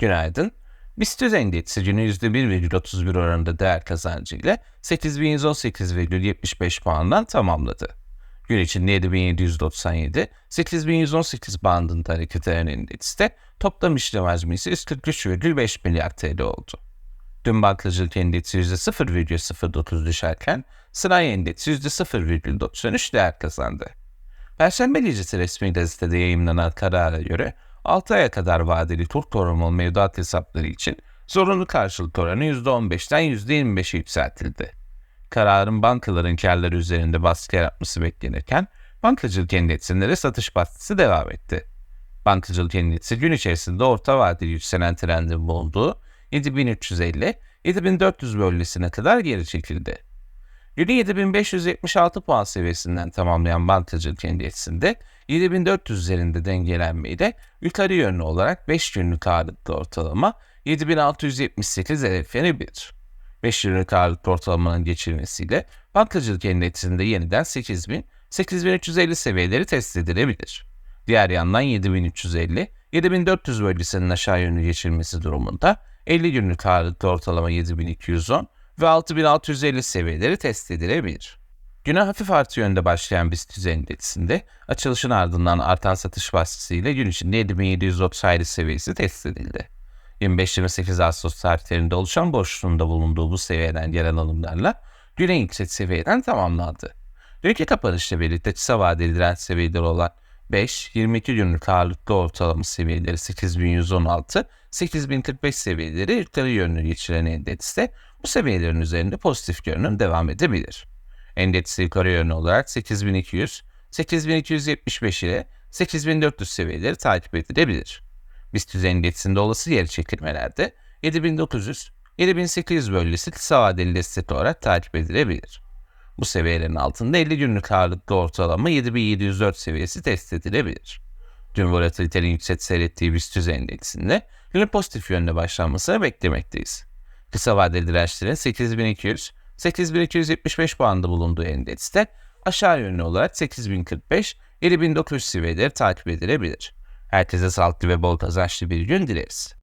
Günaydın. BIST endeksi günü %1,31 oranında değer kazancı ile 8118,75 puandan tamamladı. Gün içinde 7797, 8118 bandında hareket eden endekste toplam işlem hacmi ise 143,5 milyar TL oldu. Dün bankacılık endeksi %0,09 düşerken sanayi endeksi %0,93 değer kazandı. Perşembe gecesi resmi gazetede yayınlanan karara göre 6 aya kadar vadeli Türk korumalı mevduat hesapları için zorunlu karşılık oranı %15'ten %25'e yükseltildi. Kararın bankaların karları üzerinde baskı yaratması beklenirken bankacılık endeksinde de satış baskısı devam etti. Bankacılık endeksi gün içerisinde orta vadeli yükselen trendin bulunduğu 7350-7400 bölgesine kadar geri çekildi. Günü 7576 puan seviyesinden tamamlayan bankacılık endeksinde 7400 üzerinde dengelenmeyle yukarı yönlü olarak 5 günlük ağırlıklı ortalama 7678 hedefini bilir. 5 günlük ağırlıklı ortalamanın geçilmesiyle bankacılık endeksinde yeniden 8000 8350 seviyeleri test edilebilir. Diğer yandan 7350 7400 bölgesinin aşağı yönlü geçilmesi durumunda 50 günlük ağırlıklı ortalama 7210 ve 6650 seviyeleri test edilebilir. Güne hafif artı yönde başlayan BIST endeksinde açılışın ardından artan satış baskısıyla gün içinde 7737 seviyesi test edildi. 25-28 Ağustos tarihlerinde oluşan boşluğunda bulunduğu bu seviyeden gelen alımlarla güne yüksek seviyeden tamamlandı. Dünkü kapanışla birlikte kısa vadeli direnç seviyeleri olan 5-22 günlük ağırlıklı ortalama seviyeleri 8116, 8045 seviyeleri yukarı yönlü geçiren endekste bu seviyelerin üzerinde pozitif görünüm devam edebilir. Endeks yukarı yönlü olarak 8200, 8275 ile 8400 seviyeleri takip edilebilir. BIST endeksinde olası geri çekilmelerde 7900, 7800 bölgesi kısa vadeli destek olarak takip edilebilir. Bu seviyelerin altında 50 günlük ağırlıklı ortalama 7704 seviyesi test edilebilir. Dün volatilitenin yüksek seyrettiği BIST endeksinde günün pozitif yönde başlanmasını beklemekteyiz. Kısa vadeli dirençlerin 8200, 8275 puanda bulunduğu endekste aşağı yönlü olarak 8045, 7900 seviyeleri takip edilebilir. Herkese sağlıklı ve bol kazançlı bir gün dileriz.